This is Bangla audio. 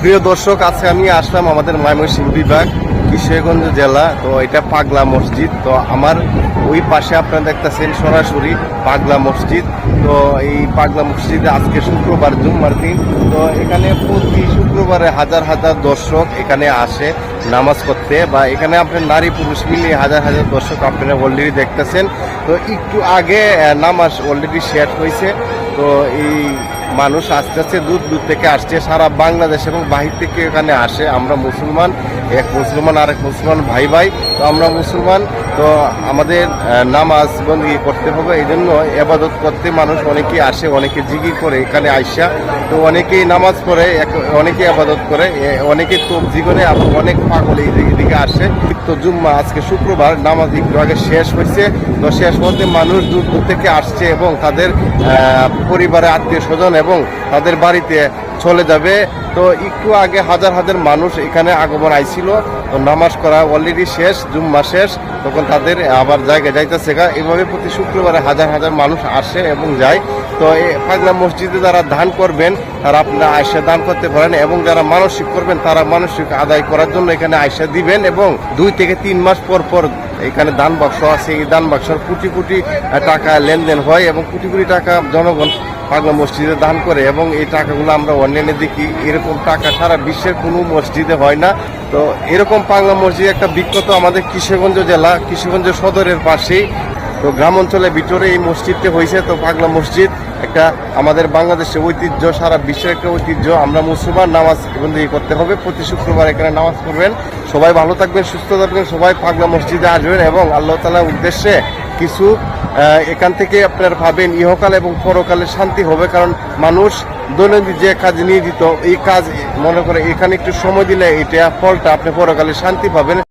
প্রিয় দর্শক, আজকে আমি আসলাম আমাদের ময়মনসিংহ বিভাগ, কিশোরগঞ্জ জেলা। তো এটা পাগলা মসজিদ। তো আমার ওই পাশে আপনারা দেখতেছেন সরাসরি পাগলা মসজিদ। তো এই পাগলা মসজিদে আজকে শুক্রবার, জুম্মার দিন। তো এখানে প্রতি শুক্রবারে হাজার হাজার দর্শক এখানে আসে নামাজ করতে বা এখানে আপনার নারী পুরুষ মিলিয়ে হাজার হাজার দর্শক আপনারা অলরেডি দেখতেছেন। তো একটু আগে নামাজ অলরেডি শেয়ার হয়েছে। তো এই মানুষ আস্তে আস্তে দূর দূর থেকে আসছে। সারা বাংলাদেশ এবং বাহির থেকে এখানে আসে। আমরা মুসলমান এক মুসলমান আর এক মুসলমান ভাই ভাই তো আমরা মুসলমান তো আমাদের নামাজ বন্দি করতে হবে। এই জন্য এবাদত করতে মানুষ অনেকেই আসে অনেকে জিগি করে এখানে আইসা। তো অনেকেই নামাজ পড়ে অনেকে আবাদত করে অনেকে তবজি করে অনেক পাগল এই দিকে- দিকে আসে। তো জুম্মা আজকে শুক্রবার নামাজ একটু আগে শেষ হয়েছে। তো শেষ হতে মানুষ দূর দূর থেকে আসছে এবং তাদের আহ, পরিবারের আত্মীয় স্বজন এবং তাদের বাড়িতে চলে যাবে। তো একটু আগে হাজার হাজার মানুষ এখানে আগমন আইছিল। তো নামাজ করা অলরেডি শেষ, জুম্মা শেষ। তখন তাদের আবার জায়গায় যাইতেছে এভাবে প্রতি শুক্রবারে হাজার হাজার মানুষ আসে এবং যায়। তো পাগলা মসজিদে যারা দান করবেন, তারা আপনারা আয়সা দান করতে পারেন এবং যারা মানসিক করবেন, তারা মানসিক আদায় করার জন্য এখানে আয়সা দিবেন এবং দুই থেকে তিন মাস পর পর এখানে দান বাক্স আছে। এই দান বাক্সর কোটি কোটি টাকা লেনদেন হয় এবং কোটি কোটি টাকা জনগণ পাগলা মসজিদে দান করে এবং এই টাকাগুলো আমরা অনলাইনে দেখি। এরকম টাকা সারা বিশ্বের কোনো মসজিদে হয় না। তো এরকম পাগলা মসজিদ একটা বিখ্যাত আমাদের কিশোরগঞ্জ জেলা, কিশোরগঞ্জ সদরের পাশেই। তো গ্রাম অঞ্চলের ভিতরে এই মসজিদটি হয়েছে। তো পাগলা মসজিদ একটা আমাদের বাংলাদেশের ঐতিহ্য, সারা বিশ্বের একটা ঐতিহ্য। আমরা মুসলমান, নামাজ বন্দি করতে হবে। প্রতি শুক্রবার এখানে নামাজ পড়বেন। সবাই ভালো থাকবেন, সুস্থ থাকবেন, সবাই পাগলা মসজিদে আসবেন এবং আল্লাহ তালার উদ্দেশ্যে কিছু এখান থেকে আপনারা ভাবেন ইহকাল এবং পরকালে শান্তি হবে, কারণ মানুষ দৈনন্দিন যে কাজ নিয়ে দিত এই কাজ মনে করে এখানে একটু সময় দিলে এটা ফলটা আপনি পরকালে শান্তি পাবেন।